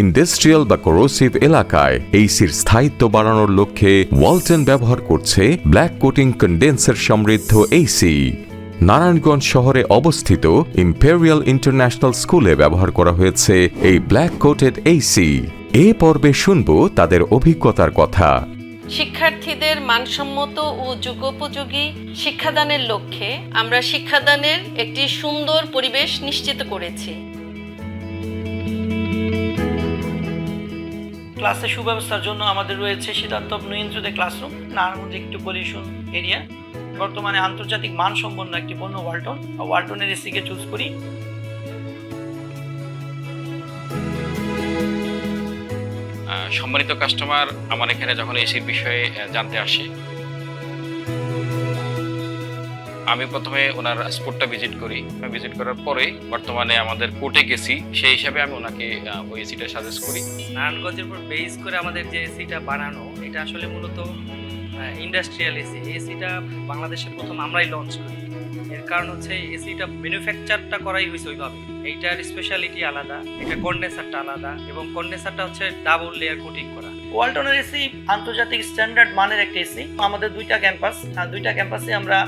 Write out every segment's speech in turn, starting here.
Industrial বা corrosive এলাকায় এইসির স্থায়িত্ব বাড়ানোর লক্ষ্যে ওয়ালটন ব্যবহার করছে ব্ল্যাক কোটিং কন্ডেন্সার সমৃদ্ধ এইসি নারায়ণগঞ্জ শহরে অবস্থিত ইম্পেরিয়াল ইন্টারন্যাশনাল স্কুলে ব্যবহার করা হয়েছে এই ব্ল্যাক কোটেড এইসি এ পর্বে শুনব তাদের অভিজ্ঞতার কথা। শিক্ষার্থীদের মানসম্মত ও যুগোপযোগী শিক্ষাদানের লক্ষ্যে আমরা শিক্ষাদানের একটি সুন্দর পরিবেশ নিশ্চিত করেছি। ক্লাসে সুব্যবস্থার জন্য আমাদের রয়েছে শীতাত্মক নিয়ন্ত্রিত ক্লাসরুম, নারায়ণগঞ্জে একটু পলিউশন এরিয়া। বর্তমানে আন্তর্জাতিক মানসম্পন্ন একটি পণ্য, ওয়ালটন। ওয়ালটনের এসিকে চুজ করি। সম্মানিত কাস্টমার আমার এখানে যখন এসির বিষয়ে জানতে আসে আমি প্রথমে ওনার স্পোর্টটা ভিজিট করি। ভিজিট করার পরে বর্তমানে আমাদের কোর্টে গেছি। সেই হিসাবে আমি ওনাকে ওই এসিটা সাজেস্ট করি। নারায়ণগঞ্জের উপর বেস করে আমাদের যে এসিটা বানানো এটা আসলে মূলত ইন্ডাস্ট্রিয়াল এসি এসিটা বাংলাদেশে প্রথম আমরাই লঞ্চ করি। এর কারণ হচ্ছে এসিটা ম্যানুফ্যাকচারটা করাই হয়েছে ওইভাবে। এইটার স্পেশালিটি আলাদা এটা কন্ডেন্সারটা আলাদা এবং কন্ডেন্সারটা হচ্ছে ডাবল লেয়ার কোটিং করা। ওয়ালটনের এসি আন্তর্জাতিক স্ট্যান্ডার্ড মানের একটা এসি আমাদের দুইটা ক্যাম্পাস আর দুইটা ক্যাম্পাসে আমরা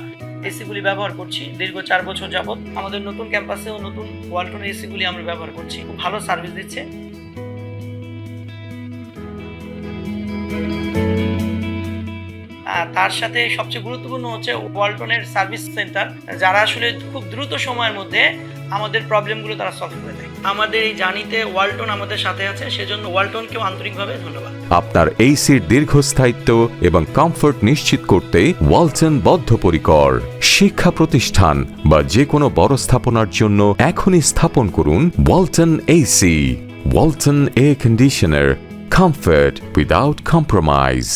এসিগুলি ব্যবহার করছি। দীর্ঘ চার বছর যাবৎ আমাদের নতুন ক্যাম্পাসেও নতুন ওয়ালটনের এসিগুলি আমরা ব্যবহার করছি। খুব ভালো সার্ভিস দিচ্ছে। তার সাথে সবচেয়ে গুরুত্বপূর্ণ হচ্ছে ওয়ালটনের সার্ভিস সেন্টার, যারা আসলে খুব দ্রুত সময়ের মধ্যে আমাদের প্রবলেমগুলো তারা সলভ করে দেয়। আমাদের এই জার্নিতে ওয়ালটন আমাদের সাথে আছে, সেজন্য ওয়ালটনকেও আন্তরিকভাবে ধন্যবাদ। আপনার এইসির দীর্ঘস্থায়িত্ব এবং কমফোর্ট নিশ্চিত করতে ওয়ালটন বদ্ধপরিকর। শিক্ষা প্রতিষ্ঠান বা যে কোনো বড় স্থাপনার জন্য এখনই স্থাপন করুন Walton AC Walton air conditioner comfort without compromise